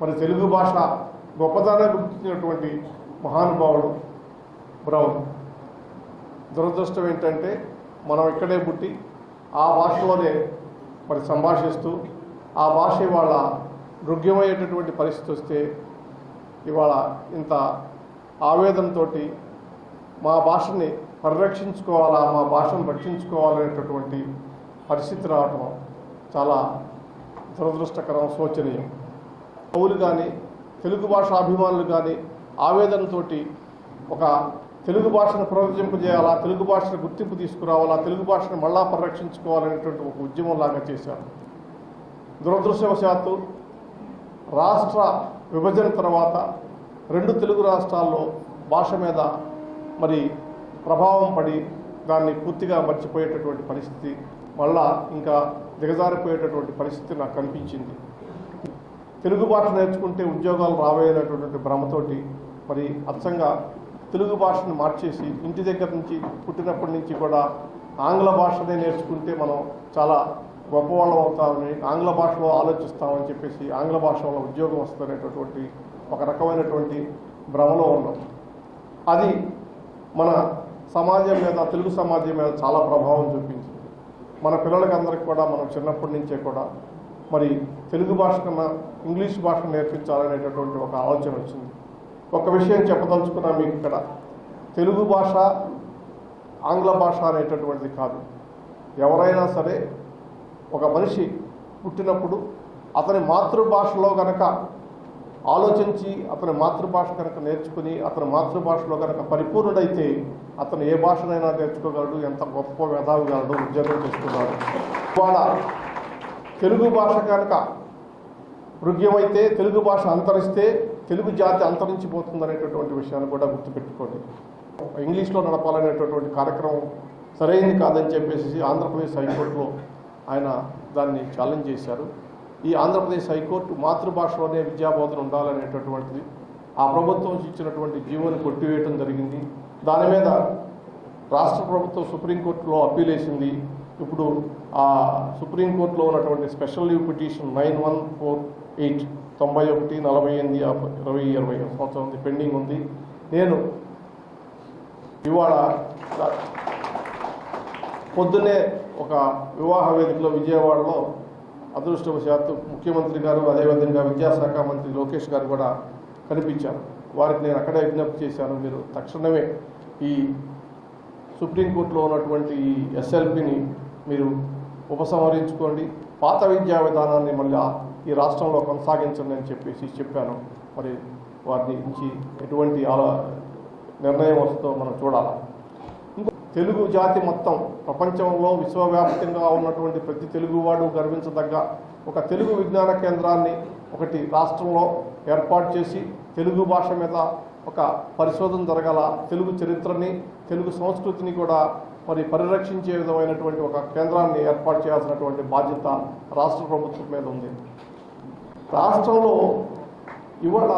మరి తెలుగు భాష గొప్పతనాన్ని గుర్తించినటువంటి మహానుభావుడు బ్రౌన్. దురదృష్టం ఏంటంటే మనం ఇక్కడే పుట్టి ఆ భాషలోనే మరి సంభాషిస్తూ ఆ భాష ఇవాళ మృగ్యమయ్యేటటువంటి పరిస్థితి వస్తే ఇవాళ ఇంత ఆవేదంతో మా భాషని పరిరక్షించుకోవాలా మా భాషను రక్షించుకోవాలనేటటువంటి పరిస్థితి రావటం చాలా దురదృష్టకరం శోచనీయం. పౌరులు కానీ తెలుగు భాష అభిమానులు కానీ ఆవేదనతోటి ఒక తెలుగు భాషను పునరుద్ధరింపజేయాలా తెలుగు భాషను గుర్తింపు తీసుకురావాలా తెలుగు భాషను మళ్ళా పరిరక్షించుకోవాలనేటువంటి ఒక ఉద్యమంలాగా చేశారు. దురదృష్టవశాత్తు రాష్ట్ర విభజన తర్వాత రెండు తెలుగు రాష్ట్రాల్లో భాష మీద మరి ప్రభావం పడి దాన్ని పూర్తిగా మర్చిపోయేటటువంటి పరిస్థితి మళ్ళా ఇంకా దిగజారిపోయేటటువంటి పరిస్థితి నాకు కనిపించింది. తెలుగు భాష నేర్చుకుంటే ఉద్యోగాలు రాబోయేటటువంటి భ్రమతోటి మరి అచ్చంగా తెలుగు భాషను మార్చేసి ఇంటి దగ్గర నుంచి పుట్టినప్పటి నుంచి కూడా ఆంగ్ల భాషనే నేర్చుకుంటే మనం చాలా గొప్పవాళ్ళం అవుతామని ఆంగ్ల భాషలో ఆలోచిస్తామని చెప్పేసి ఆంగ్ల భాషలో ఉద్యోగం వస్తుందనేటటువంటి ఒక రకమైనటువంటి భ్రమలో ఉన్నాం. అది మన సమాజం మీద తెలుగు సమాజం మీద చాలా ప్రభావం చూపించింది. మన పిల్లలకి అందరికి కూడా మనం చిన్నప్పటి నుంచే కూడా మరి తెలుగు భాష కన్నా ఇంగ్లీష్ భాష నేర్పించాలనేటటువంటి ఒక ఆలోచన వచ్చింది. ఒక విషయం చెప్పదలుచుకున్నా మీకు ఇక్కడ తెలుగు భాష ఆంగ్ల భాష అనేటటువంటిది కాదు. ఎవరైనా సరే ఒక మనిషి పుట్టినప్పుడు అతని మాతృభాషలో కనుక ఆలోచించి అతని మాతృభాష కనుక నేర్చుకుని అతని మాతృభాషలో కనుక పరిపూర్ణుడైతే అతను ఏ భాషనైనా నేర్చుకోగలడు ఎంత గొప్ప మేధావిగలడు ఉద్యోగం చేసుకున్నాడు ఇవాళ తెలుగు భాష కనుక మృగ్యమైతే తెలుగు భాష అంతరిస్తే తెలుగు జాతి అంతరించిపోతుంది అనేటటువంటి విషయాన్ని కూడా గుర్తుపెట్టుకోండి. ఇంగ్లీష్లో నడపాలనేటటువంటి కార్యక్రమం సరైనది కాదని చెప్పేసి ఆంధ్రప్రదేశ్ హైకోర్టులో ఆయన దాన్ని ఛాలెంజ్ చేశారు. ఈ ఆంధ్రప్రదేశ్ హైకోర్టు మాతృభాషలోనే విద్యాబోధన ఉండాలనేటటువంటిది ఆ ప్రభుత్వం ఇచ్చినటువంటి జీవోని కొట్టివేయటం జరిగింది. దాని మీద రాష్ట్ర ప్రభుత్వం సుప్రీంకోర్టులో అప్పీల్ వేసింది ఇప్పుడు ఆ సుప్రీంకోర్టులో ఉన్నటువంటి special leave petition nine one four eight తొంభై ఒకటి నలభై ఎనిమిది ఇరవై ఇరవై సంవత్సరం ఉంది పెండింగ్ ఉంది. నేను ఇవాళ పొద్దున్నే ఒక వివాహ వేదికలో విజయవాడలో అదృష్టవశాత్తు ముఖ్యమంత్రి గారు అదేవిధంగా విద్యాశాఖ మంత్రి లోకేష్ గారు కూడా కనిపించారు. వారికి నేను అక్కడే విజ్ఞప్తి చేశాను. మీరు తక్షణమే ఈ సుప్రీంకోర్టులో ఉన్నటువంటి ఈ ఎస్ఎల్పిని మీరు ఉపసంహరించుకోండి. పాత విద్యా విధానాన్ని మళ్ళీ ఈ రాష్ట్రంలో కొనసాగించండి అని చెప్పేసి చెప్పాను. మరి వారిని నుంచి ఎటువంటి ఆలో నిర్ణయం వస్తుందో మనం చూడాలి. ఇంకో తెలుగు జాతి మొత్తం ప్రపంచంలో విశ్వవ్యాప్తంగా ఉన్నటువంటి ప్రతి తెలుగువాడు గర్వించదగ్గ ఒక తెలుగు విజ్ఞాన కేంద్రాన్ని ఒకటి రాష్ట్రంలో ఏర్పాటు చేసి తెలుగు భాష మీద ఒక పరిశోధన జరగాల తెలుగు చరిత్రని తెలుగు సంస్కృతిని కూడా మరి పరిరక్షించే విధమైనటువంటి ఒక కేంద్రాన్ని ఏర్పాటు చేయాల్సినటువంటి బాధ్యత రాష్ట్ర ప్రభుత్వం మీద ఉంది. రాష్ట్రంలో ఇవాళ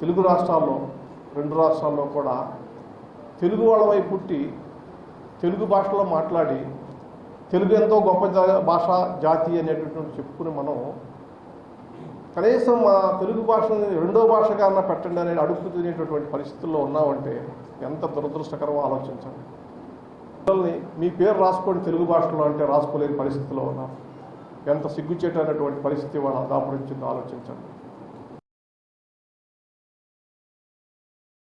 తెలుగు రాష్ట్రాల్లో రెండు రాష్ట్రాల్లో కూడా తెలుగు వాళ్ళవై పుట్టి తెలుగు భాషలో మాట్లాడి తెలుగు ఎంతో గొప్ప జా- భాష జాతి అనేటటువంటి చెప్పుకుని మనం కనీసం మా తెలుగు భాషని రెండో భాషగా అన్న పెట్టండి అనేది అడుగు తినేటటువంటి పరిస్థితుల్లో ఉన్నామంటే ఎంత దురదృష్టకరమో ఆలోచించండి. పిల్లల్ని మీ పేరు రాసుకోండి తెలుగు భాషలో అంటే రాసుకోలేని పరిస్థితిలో ఉన్నాం. ఎంత సిగ్గుచేటటువంటి పరిస్థితి వాళ్ళ దాపురించిందో ఆలోచించండి.